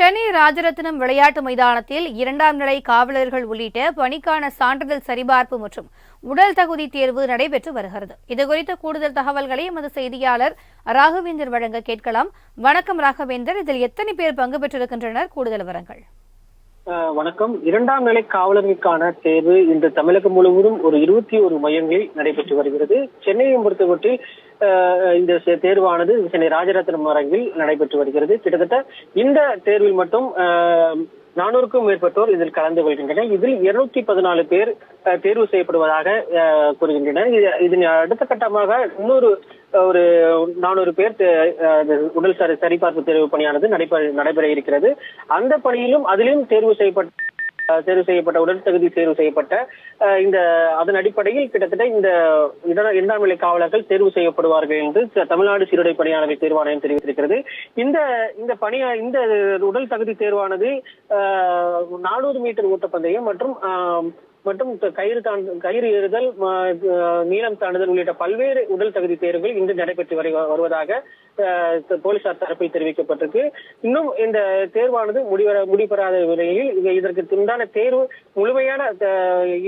சென்னை ராஜரத்னம் விளையாட்டு மைதானத்தில் இரண்டாம் நிலை காவலர்கள் உள்ளிட்ட பணிக்கான சான்றிதழ் சரிபார்ப்பு மற்றும் உடல் தகுதி தேர்வு நடைபெற்று வருகிறது. இதுகுறித்த கூடுதல் தகவல்களை எமது செய்தியாளர் ராகவேந்தர் வழங்க கேட்கலாம். வணக்கம் ராகவேந்தர். இதில் எத்தனை பேர் பங்கு பெற்றிருக்கின்றனர்? கூடுதல் விவரங்கள். வணக்கம். இரண்டாம் நிலை காவலர்களுக்கான தேர்வு இன்று தமிழகம் முழுவதும் ஒரு இருபத்தி ஒரு மையங்களில் நடைபெற்று வருகிறது. சென்னையை பொறுத்தமட்டில் இந்த தேர்வானது சென்னை ராஜரத்னம் அரங்கில் நடைபெற்று வருகிறது. கிட்டத்தட்ட இந்த தேர்வில் மட்டும் நானூறுக்கும் மேற்பட்டோர் இதில் கலந்து கொள்கின்றனர். இதில் இருநூத்தி பதினாலு பேர் அஹ், தேர்வு செய்யப்படுவதாக அஹ், கூறுகின்றனர். இதன் அடுத்த கட்டமாக இன்னொரு ஒரு நானூறு பேர் தே- அஹ், உடல் சரி சரிபார்ப்பு தேர்வு பணியானது நடைபெற நடைபெற இருக்கிறது. அந்த பணியிலும் அதிலும் தேர்வு செய்யப்பட்ட தேர்வு செய்யப்பட்ட உடல் தகுதி தேர்வு செய்யப்பட்ட இந்த அதன் அடிப்படையில் கிட்டத்தட்ட இந்த இரண்டாம் நிலை காவலர்கள் தேர்வு செய்யப்படுவார்கள் என்று தமிழ்நாடு சீருடை பணியாளர்கள் தேர்வாணையம் தெரிவித்திருக்கிறது. இந்த இந்த பணியா இந்த உடல் தகுதி தேர்வானது நானூறு மீட்டர் ஓட்டப்பந்தயம் மற்றும் ஆஹ், மற்றும் கயிறு தான் கயிறு ஏறுதல் நீளம் தாண்டுதல் உள்ளிட்ட பல்வேறு உடல் தகுதி தேர்வுகள் இன்று நடைபெற்று வரை வருவதாக அஹ், போலீசார் தரப்பில் தெரிவிக்கப்பட்டிருக்கு. இன்னும் இந்த தேர்வானது முடிவர முடிபெறாத நிலையில் இதற்கு உண்டான தேர்வு முழுமையான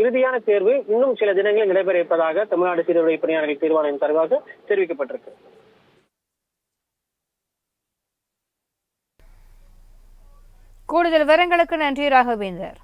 இறுதியான தேர்வு இன்னும் சில தினங்களில் நடைபெற இருப்பதாக தமிழ்நாடு சீருடை பணியாளர்கள் தேர்வாணையம் சார்பாக தெரிவிக்கப்பட்டிருக்கு. கூடுதல் விவரங்களுக்கு நன்றி ராகவேந்தர்.